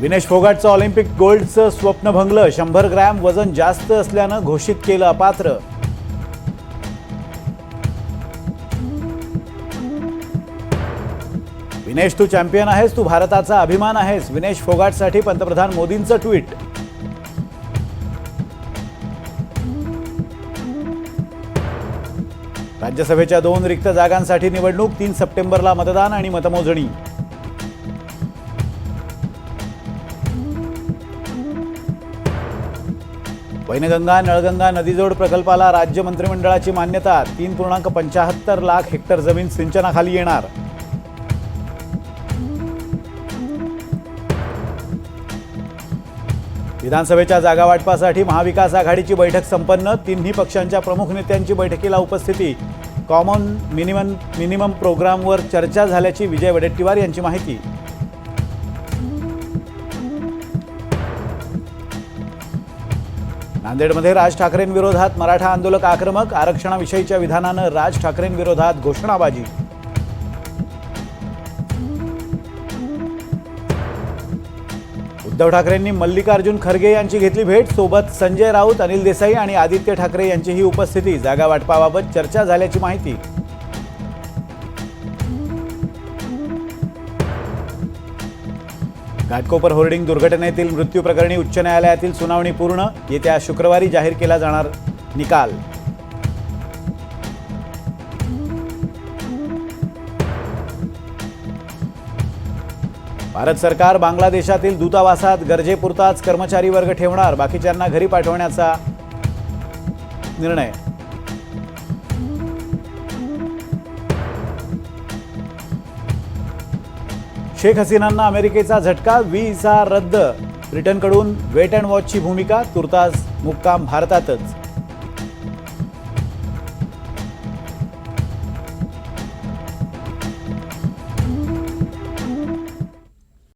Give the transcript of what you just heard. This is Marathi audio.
विनेश फोगाटचं ऑलिम्पिक गोल्डचं स्वप्न भंगलं. शंभर ग्रॅम वजन जास्त असल्यानं घोषित केलं अपात्र. विनेश तू चॅम्पियन आहेस तू भारताचा अभिमान आहेस. विनेश फोगाटसाठी पंतप्रधान मोदींचं ट्विट. राज्यसभेच्या दोन रिक्त जागांसाठी निवडणूक तीन सप्टेंबरला मतदान आणि मतमोजणी. वैनगंगा नळगंगा नदीजोड प्रकल्पाला राज्य मंत्रिमंडळाची मान्यता तीन पूर्णांक पंचाहत्तर लाख हेक्टर जमीन सिंचनाखाली येणार. विधानसभेच्या जागा वाटपासाठी महाविकास आघाडीची बैठक संपन्न तिन्ही पक्षांच्या प्रमुख नेत्यांची बैठकीला उपस्थिती. कॉमन मिनिमम मिनिमम प्रोग्रामवर चर्चा झाल्याची विजय वडेट्टीवार यांची माहिती. नांदेडमध्ये राज ठाकरेंविरोधात मराठा आंदोलक आक्रमक आरक्षणाविषयीच्या विधानानं राज ठाकरेंविरोधात घोषणाबाजी. उद्धव ठाकरेंनी मल्लिकार्जुन खरगे यांची घेतली भेट सोबत संजय राऊत अनिल देसाई आणि आदित्य ठाकरे यांचीही उपस्थिती. जागा वाटपाबाबत चर्चा झाल्याची माहिती घाटकोपर होर्डिंग दुर्घटनेतील मृत्यू प्रकरणी उच्च न्यायालयातील सुनावणी पूर्ण. येत्या शुक्रवारी जाहीर केला जाणार निकाल. भारत सरकार बांगलादेशातील दूतावासात गरजेपुरताच कर्मचारी वर्ग ठेवणार बाकीच्यांना घरी पाठवण्याचा निर्णय. शेख हसीनांना अमेरिकेचा झटका व्हिसा रद्द. ब्रिटनकडून वेट अँड वॉचची भूमिका तुर्तास मुक्काम भारतातच.